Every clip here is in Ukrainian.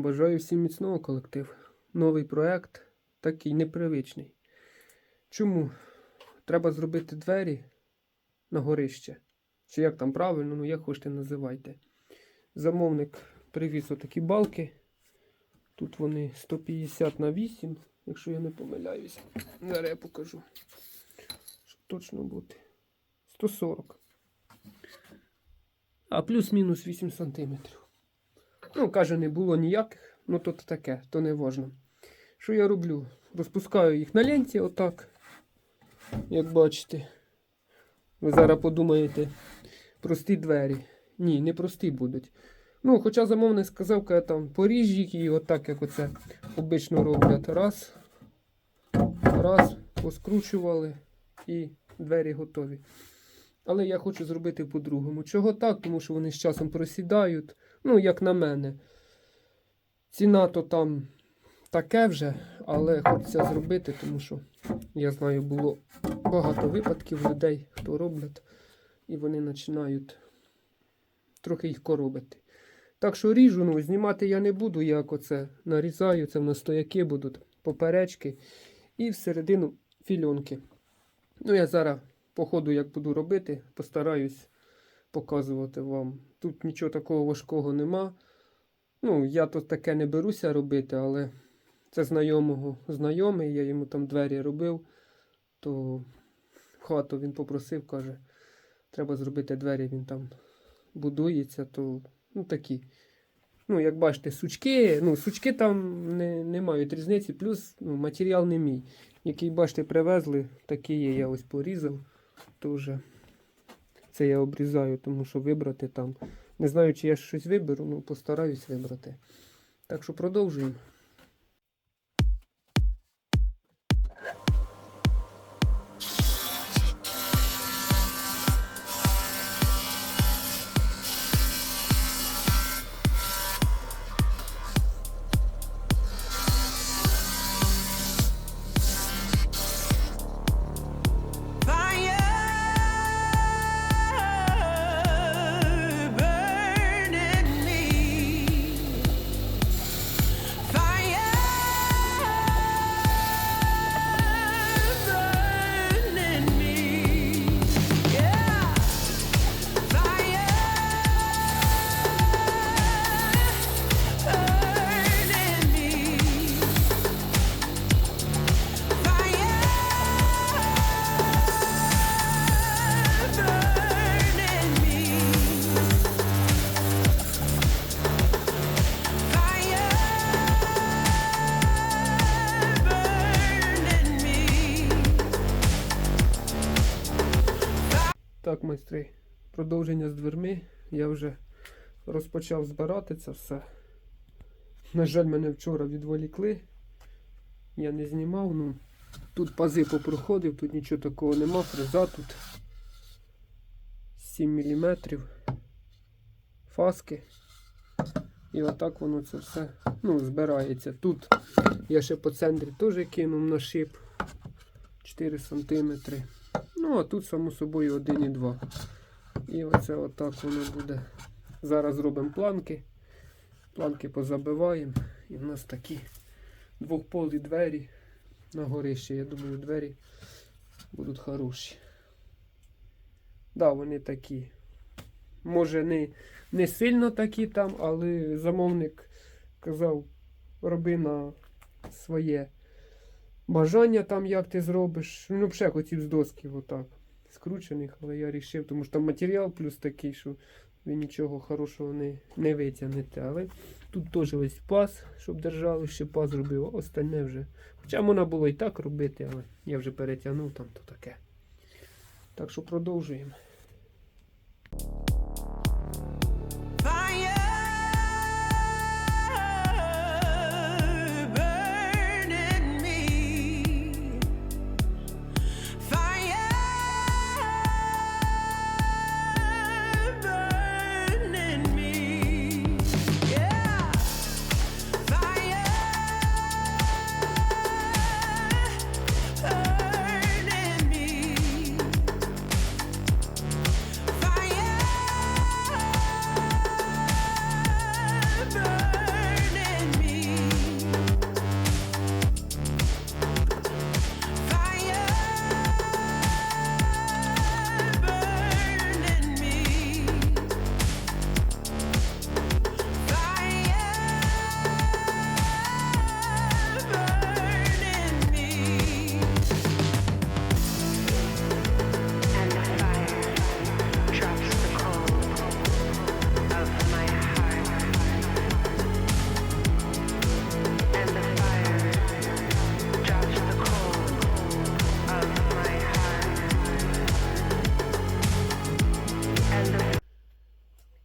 Бажаю всім міцного колектив. Новий проект такий непривичний. Чому? Треба зробити двері на горище. Чи як там правильно, ну як хочете називайте. Замовник привіз отакі балки. Тут вони 150 на 8, якщо я не помиляюся. Зараз я покажу. Щоб точно бути. 140. А плюс-мінус 8 сантиметрів. Ну, каже, не було ніяких, ну то таке, то не важно. Що я роблю? Розпускаю їх на ленті, отак. Як бачите. Ви зараз подумаєте, прості двері. Ні, не прості будуть. Ну, хоча замовник сказав, каже, там поріж їх і отак, як оце обично роблять. Раз, раз, поскручували і двері готові. Але я хочу зробити по-другому. Чого так? Тому що вони з часом просідають. Ну, як на мене. Ціна то там таке вже, але хочеться зробити, тому що я знаю, було багато випадків людей, хто роблять, і вони починають трохи їх коробити. Так що ріжу, ну, знімати я не буду, як оце нарізаю, це в нас стояки будуть, поперечки і всередину фільонки. Ну, я зараз, по ходу, як буду робити, постараюсь показувати вам. Тут нічого такого важкого нема. Ну, я тут таке не беруся робити, але це знайомого знайомий, я йому там двері робив, то хату він попросив, каже, треба зробити двері, він там будується, то ну такі. Ну, як бачите, сучки, ну, сучки там не, не мають різниці, плюс ну, матеріал не мій. Який, бачите, привезли, такий є, я ось порізав. То вже це я обрізаю, тому що вибрати там. Не знаю, чи я щось виберу, ну постараюсь вибрати. Так що продовжуємо. Майстри, продовження з дверми. Я вже розпочав збирати це все. На жаль, мене вчора відволікли. Я не знімав, ну тут пази попроходив, тут нічого такого нема, фреза тут 7 мм. Фаски. І отак воно це все ну, збирається. Тут я ще по центрі теж кинув на шип 4 см. Ну, а тут, само собою, 1,2. І оце отак воно буде. Зараз зробимо планки. Планки позабиваємо. І в нас такі двохполі двері на горище. Я думаю, двері будуть хороші. Да, вони такі. Може, не, не сильно такі там, але замовник казав, роби на своє бажання там, як ти зробиш. Він взагалі хотів з доски отак. Скручених, але я вирішив, тому що там матеріал плюс такий, що ви нічого хорошого не, не витягнете. Але тут теж ось паз, щоб держали, ще паз робив, а остальне вже. Хоча можна було і так робити, але я вже перетягнув там то таке. Так що продовжуємо.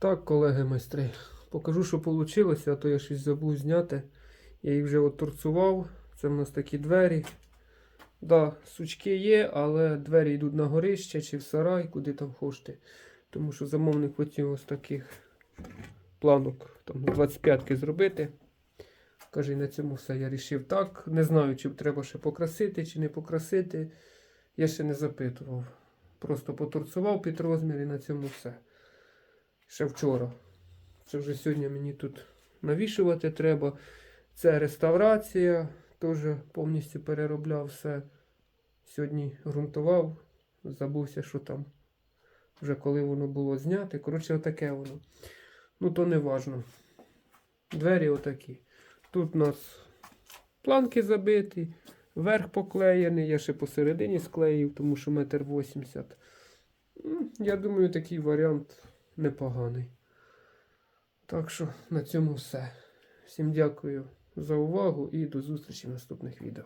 Так, колеги майстри, покажу, що вийшло, а то я щось забув зняти. Я їх вже отторцував. Це в нас такі двері. Да, сучки є, але двері йдуть на горище чи в сарай, куди там хочете. Тому що замовник хотів ось таких планок там, 25-ки зробити. Каже, на цьому все. Я рішив так. Не знаю, чи треба ще покрасити, чи не покрасити. Я ще не запитував. Просто поторцував під розмір і на цьому все. Ще вчора. Це вже сьогодні мені тут навішувати треба. Це реставрація. Теж повністю переробляв все. Сьогодні ґрунтував. Забувся, що там. Вже коли воно було зняте. Коротше, отаке воно. Ну, то не важно. Двері отакі. Тут у нас планки забиті, верх поклеєний, я ще посередині склеїв, тому що метр вісімдесят. Я думаю, такий варіант непоганий. Так що на цьому все. Всім дякую за увагу і до зустрічі в наступних відео.